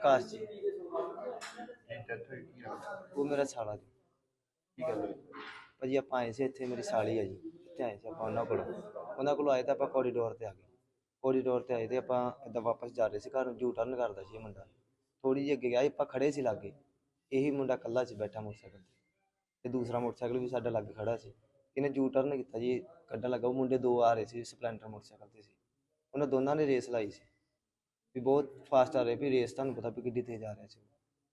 ਆਕਾਸ਼ ਜੀ। ਡੈਥ ਹੋਈ ਕੀ? ਉਹ ਮੇਰਾ ਸਾਲਾ ਜੀ। ਕੀ ਗੱਲ ਹੋਈ ਭਾਜੀ ਆਪਾਂ ਆਏ ਸੀ ਇੱਥੇ ਮੇਰੀ ਸਾਲੀ ਆ ਜੀ। ਇੱਥੇ ਆਏ ਸੀ ਆਪਾਂ ਉਹਨਾਂ ਕੋਲ। ਉਹਨਾਂ ਕੋਲ ਆਏ ਤਾਂ ਆਪਾਂ ਕੋਰੀਡੋਰ ਤੇ ਆ ਗਏ। ਕੋਰੀਡੋਰ ਤੇ ਆਏ ਤੇ ਆਪਾਂ ਇੱਦਾਂ ਵਾਪਸ ਜਾ ਰਹੇ ਸੀ ਘਰ ਨੂੰ ਯੂ ਟਰਨ ਕਰਦਾ ਸੀ ਇਹ ਮੁੰਡਾ। ਥੋੜੀ ਜਿਹੀ ਅੱਗੇ ਗਿਆ ਆਪਾਂ ਖੜੇ ਸੀ ਲਾਗੇ। ਇਹੀ ਮੁੰਡਾ ਕੱਲਾ ਸੀ ਬੈਠਾ ਮੋਟਰਸਾਈਕਲ ਤੇ। ਤੇ ਦੂਸਰਾ ਮੋਟਰਸਾਈਕਲ ਵੀ ਸਾਡਾ ਲਾਗੇ ਖੜਾ ਸੀ। ਇਹਨੇ ਯੂ ਟਰਨ ਕੀਤਾ ਜੀ ਕੱਢਣ ਲੱਗਾ। ਉਹ ਮੁੰਡੇ ਦੋ ਆ ਰਹੇ ਸੀ ਸਪਲੈਂਡਰ ਮੋਟਰਸਾਈਕਲ ਤੇ ਸੀ। ਉਹਨਾਂ ਦੋਨਾਂ ਨੇ ਰੇਸ ਲਾਈ ਸੀ। ਵੀ ਬਹੁਤ ਫਾਸਟ ਆ ਰਹੇ ਵੀ ਰੇਸ ਤੁਹਾਨੂੰ ਪਤਾ ਵੀ ਕਿੱਡੀ ਤੇਜ਼ ਆ ਰਿਹਾ ਸੀ।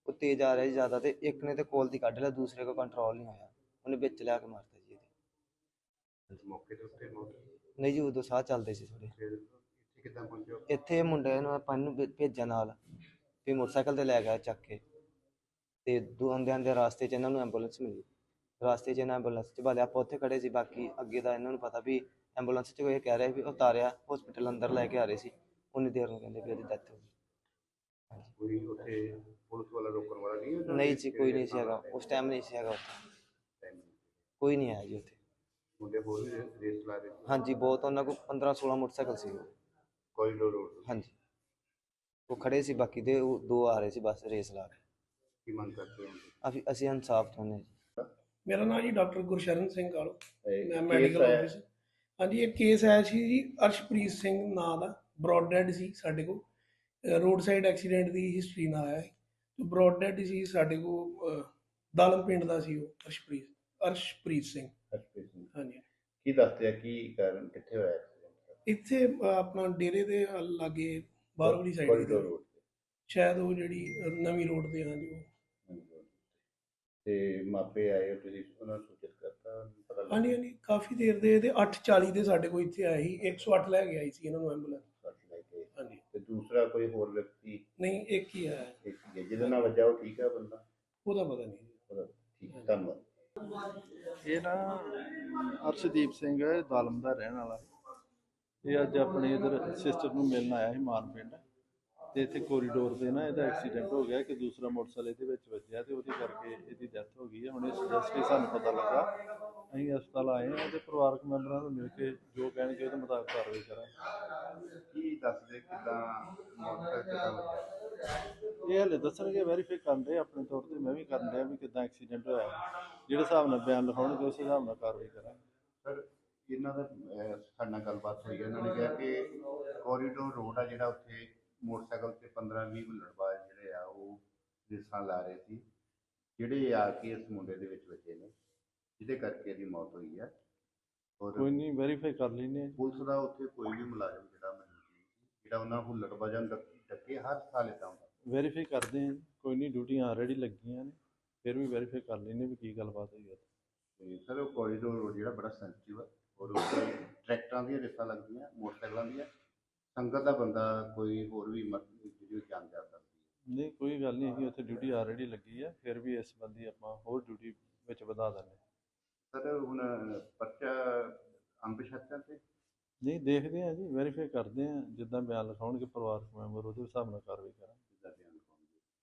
ਉਹ ਤੇਜ਼ ਆ ਰਿਹਾ ਸੀ ਜ਼ਿਆਦਾ ਤੇ ਇੱਕ ਨੇ ਤੇ ਕੋਲ ਦੀ ਕੱਢ ਲਿਆ ਦੂਸਰੇ ਕੋ ਕੰਟਰੋਲ ਨਹੀਂ ਹੋਇਆ। ਉਹਨੇ ਵਿੱਚ ਲਿਆ ਕੇ ਮਾਰਤਾ ਜੀ ਇਹਦੇ। ਮੌਕੇ ਦੇ ਉੱਤੇ ਮੌਤ ਨਹੀਂ ਜੀ ਉਦੋਂ ਸਾਹ ਚੱਲਦੇ ਸੀ ਥੋੜੇ ਇੱਥੇ ਕਿੱਦਾਂ ਪਹੁੰਚਿਓ ਇੱਥੇ ਮੁੰਡੇ ਨੂੰ ਆਪਾਂ ਨੂੰ ਭੇਜਿਆ ਨਾਲ ਵੀ ਮੋਟਰਸਾਈਕਲ ਤੇ ਲੈ ਗਿਆ ਚੱਕ ਕੇ। ਤੇ ਦੋ ਆਉਂਦੇ ਆਉਂਦੇ ਰਾਸਤੇ 'ਚ ਇਹਨਾਂ ਨੂੰ ਐਂਬੂਲੈਂਸ ਮਿਲੀ। ਰਾਸਤੇ 'ਚ ਇਹਨਾਂ ਐਂਬੂਲੈਂਸ 'ਚ ਵਾਲੇ ਆਪਾਂ ਉੱਥੇ ਖੜੇ ਸੀ ਬਾਕੀ ਅੱਗੇ ਦਾ ਇਹਨਾਂ ਨੂੰ ਪਤਾ ਵੀ ਐਂਬੂਲੈਂਸ 'ਚ ਕੋਈ ਕਹਿ ਰਿਹਾ ਵੀ ਉਤਾਰਿਆ ਹਸਪੀਟਲ ਅੰਦਰ ਲੈ ਕੇ ਆ ਰਹੇ ਸੀ। ਉਨੀ ਦੇਰ ਨੂੰ ਕਹਿੰਦੇ ਵੀ ਉਹਦੀ ਡੈਥ ਹੋ ਗਈ। ਹਾਂਜੀ। ਕੋਈ ਉੱਥੇ ਪੁਲਿਸ ਵਾਲਾ ਰੋਕਣ ਵਾਲਾ ਨਹੀਂ ਹੈ ਨਹੀਂ ਜੀ ਕੋਈ ਨਹੀਂ ਸੀ ਹੈਗਾ। ਉਸ ਟਾਈਮ ਨਹੀਂ ਸੀ ਹੈਗਾ ਉੱਥੇ। ਕੋਈ ਨਹੀਂ ਆਇਆ ਜੀ ਉੱਥੇ। ਮੁੰਡੇ ਹੋਰ ਵੀ ਰੇਸ ਰੇਸ ਲਾ ਰਹੇ ਸੀ? ਹਾਂਜੀ ਬਹੁਤ ਉਹਨਾਂ ਕੋਲ 15 16 ਮੋਟਰਸਾਈਕਲ ਸੀ ਕੋਰੀਡੋਰ ਰੋਡ ਤੇ। ਹਾਂਜੀ। ਉਹ ਖੜੇ ਸੀ ਬਾਕੀ ਦੇ ਉਹ ਦੋ ਆ ਰਹੇ ਸੀ ਬਸ ਰੇਸ ਲਾ ਕੇ। ਕੀ ਮੰਗ ਕਰਦੇ ਹੋ? ਅਸੀਂ ਅਸੀਂ ਇਨਸਾਫ ਚਾਹੁੰਦੇ ਹਾਂ ਜੀ। ਮੇਰਾ ਨਾਮ ਜੀ ਡਾਕਟਰ ਗੁਰਸ਼ਰਨ ਸਿੰਘ ਕਾਲੋ ਮੈਂ ਮੈਡੀਕਲ ਆਇਆ। ਆਫਿਸ ਹਾਂਜੀ ਇਹ ਕੇਸ ਆਇਆ ਸੀ ਜੀ ਅਰਸ਼ਪ੍ਰੀਤ ਸਿੰਘ ਨਾਂ ਦਾ। ਬ੍ਰੌਡ ਡੈਡ ਸੀ ਸਾਡੇ ਕੋਲ। ਰੋਡ ਸਾਈਡ ਐਕਸੀਡੈਂਟ ਦੀ ਹਿਸਟਰੀ ਨਾਲ ਆਇਆ ਹੈ ਤੇ ਸੀ ਸਾਡੇ ਕੋਲ ਦਾਲਮ ਪਿੰਡ ਦਾ ਸੀ ਉਹ ਅਰਸ਼ਪ੍ਰੀਤ ਅਰਸ਼ਪ੍ਰੀਤ ਸਿੰਘ। ਹਰਪ੍ਰੀਤ ਸਿੰਘ। ਹਾਂਜੀ। ਕੀ ਦੱਸਦੇ ਆ ਕੀ ਕਾਰਨ ਕਿੱਥੇ ਹੋਇਆ ਐਕਸੀਡੈਂਟ ਇੱਥੇ ਆਪਣਾ ਡੇਰੇ ਦੇ ਲਾਗੇ ਬਾਹਰਲੀ ਸਾਈਡ ਤੇ। ਸ਼ਾਇਦ ਉਹ ਜਿਹੜੀ ਨਵੀਂ ਰੋਡ ਤੇ ਹਾਂਜੀ ਉਹ। ਤੇ। ਮਾਪੇ ਆਏ ਤੁਸੀਂ ਉਹਨਾਂ ਨੂੰ ਸੂਚਿਤ ਕਰਤਾ ਪਤਾ? ਹਾਂਜੀ ਹਾਂਜੀ ਕਾਫੀ ਦੇਰ ਦੇ ਇਹਦੇ 8:40 ਦੇ ਸਾਡੇ ਕੋਲ ਇੱਥੇ ਆਏ ਸੀ 108 ਲੈ ਕੇ ਆਈ ਸੀ ਇਹਨਾਂ ਨੂੰ ਐਂਬੂਲੈਂਸ ਸੱਟ ਲੱਗ ਗਈ। ਹਾਂਜੀ ਤੇ ਦੂਸਰਾ ਕੋਈ ਹੋਰ ਵਿਅਕਤੀ ਨਹੀਂ ਇੱਕ ਹੀ ਹੈ। ਇੱਕ ਹੀ ਹੈ, ਜਿਹਦੇ ਨਾਲ ਵੱਜਾ ਉਹ ਠੀਕ ਹੈ ਬੰਦਾ? ਉਹਦਾ ਪਤਾ ਨਹੀਂ। ਉਹਦਾ ਠੀਕ ਹੈ, ਧੰਨਵਾਦ। ਇਹ ਨਾ ਅਰਸ਼ਦੀਪ ਸਿੰਘ ਹੈ ਦਾਲਮ ਦਾ ਰਹਿਣ ਵਾਲਾ। ਇਹ ਅੱਜ ਆਪਣੇ ਇਧਰ ਸਿਸਟਰ ਨੂੰ ਮਿਲਣ ਆਇਆ ਸੀ ਮਾਨ ਪਿੰਡ। ਤੇ ਇੱਥੇ ਕੋਰੀਡੋਰ ਤੇ ਨਾ ਇਹਦਾ ਐਕਸੀਡੈਂਟ ਹੋ ਗਿਆ ਕਿ ਦੂਸਰਾ ਮੋਟਰਸਾਈਕਲ ਇਹਦੇ ਵਿੱਚ ਵੱਜਿਆ ਤੇ ਉਹਦੇ ਕਰਕੇ ਇਹਦੀ ਡੈਥ ਹੋ ਗਈ ਹੈ। ਹੁਣ ਇਸ ਜਸਟ ਸਾਨੂੰ ਪਤਾ ਲੱਗਾ। ਅਸੀਂ ਹਸਪਤਾਲ ਆਏ ਹਾਂ ਤੇ ਪਰਿਵਾਰਕ ਮੈਂਬਰਾਂ ਨੂੰ ਮਿਲ ਕੇ ਜੋ ਕਹਿਣਗੇ ਉਹਦੇ ਮੁਤਾਬਕ ਕਾਰਵਾਈ ਕਰਾਂਗੇ। ਕੀ ਦੱਸਦੇ ਕਿਦਾਂ ਮੋਟਰ ਕਿਦਾਂ ਇਹ ਹਲੇ ਦੱਸਣਗੇ ਵੈਰੀਫਾਈ ਕਰਨ ਦੇ ਆਪਣੇ ਤੌਰ ਤੇ। ਮੈਂ ਵੀ ਕਰਨ ਰਿਹਾ ਵੀ ਕਿਦਾਂ ਐਕਸੀਡੈਂਟ ਹੋਇਆ। ਜਿਹੜੇ ਹਿਸਾਬ ਨਾਲ ਬਿਆਨ ਲਿਖਾਉਣਗੇ ਉਸ ਹਿਸਾਬ ਨਾਲ ਕਾਰਵਾਈ ਕਰਾਂਗੇ। ਸਰ ਇਹਨਾਂ ਦਾ ਸਾਡੇ ਨਾਲ ਗੱਲਬਾਤ ਹੋਈ ਹੈ। ਇਹਨਾਂ ਨੇ ਕਿਹਾ ਕਿ ਕੋਰੀਡੋਰ ਰੋਡ ਆ ਜਿਹੜਾ ਉੱਥੇ ਮੋਟਰਸਾਈਕਲ ਤੇ 15 20 ਹੁੱਲੜਬਾਜ਼ ਜਿਹੜੇ ਆ ਉਹ ਰੇਸਾਂ ਲਾ ਰਹੇ ਸੀ। ਜਿਹੜੇ ਆ ਕੇ ਇਸ ਮੁੰਡੇ ਦੇ ਵਿੱਚ ਵੱਜੇ ਨੇ ਜਿਹਦੇ ਕਰਕੇ ਇਹਦੀ ਮੌਤ ਹੋਈ ਹੈ ਔਰ ਕੋਈ ਨਹੀਂ ਵੈਰੀਫਾਈ ਕਰ ਹਾਂ ਪੁਲਿਸ ਦਾ ਉੱਥੇ ਕੋਈ ਵੀ ਮੁਲਾਜ਼ਮ ਜਿਹੜਾ ਮੌਜੂਦ ਨਹੀਂ ਸੀ ਜਿਹੜਾ ਉਹਨਾਂ ਹੁੱਲੜਬਾਜ਼ਾਂ ਨੂੰ ਡੱਕ- ਹਰ ਸਾਲ ਇਦਾਂ ਹੁੰਦਾ। ਵੈਰੀਫਾਈ ਕਰਦੇ ਜੀ। ਕੋਈ ਨਹੀਂ ਡਿਊਟੀਆਂ ਆਲਰੇਡੀ ਲੱਗੀਆਂ ਨੇ। ਫਿਰ ਵੀ ਵੈਰੀਫਾਈ ਕਰ ਲੈਂਦੇ ਵੀ ਕੀ ਗੱਲਬਾਤ ਹੋਈ ਹੈ ਤੇ ਸਰ ਉਹ ਕੋਰੀਡੋਰ ਰੋਡ ਜਿਹੜਾ ਬੜਾ ਸੈਂਸਿਟਿਵ ਹੈ ਔਰ ਉੱਥੇ ਟਰੈਕਟਰਾਂ ਦੀਆਂ ਰੇਸਾਂ ਲੱਗਦੀਆਂ ਮੋਟਰਸਾਈਕਲਾਂ ਦੀਆਂ। ਸੰਗਤ ਦਾ ਬੰਦਾ ਕੋਈ ਹੋਰ ਵੀ ਮਰ ਜਿਹੜੀ ਉਹ ਜਾਨ ਜਾ ਸਕਦੀ ਨਹੀਂ ਕੋਈ ਗੱਲ ਨਹੀਂ ਹੈਗੀ ਉੱਥੇ ਡਿਊਟੀ ਆਲਰੇਡੀ ਲੱਗੀ ਆ ਫਿਰ ਵੀ ਇਸ ਸੰਬੰਧੀ ਆਪਾਂ ਹੋਰ ਡਿਊਟੀ ਵਿੱਚ ਵਧਾ ਦਿੰਦੇ। ਸਰ ਹੁਣ ਪਰਚਾ ਅੰਬ ਸ਼ਰਤਾਂ ਤੇ? ਨਹੀਂ ਦੇਖਦੇ ਹਾਂ ਜੀ ਵੈਰੀਫਾਈ ਕਰਦੇ ਹਾਂ ਜਿੱਦਾਂ ਬਿਆਨ ਲਿਖਾਉਣਗੇ ਪਰਿਵਾਰਕ ਮੈਂਬਰ ਉਹਦੇ ਹਿਸਾਬ ਨਾਲ ਕਾਰਵਾਈ ਕਰਾਂਗੇ।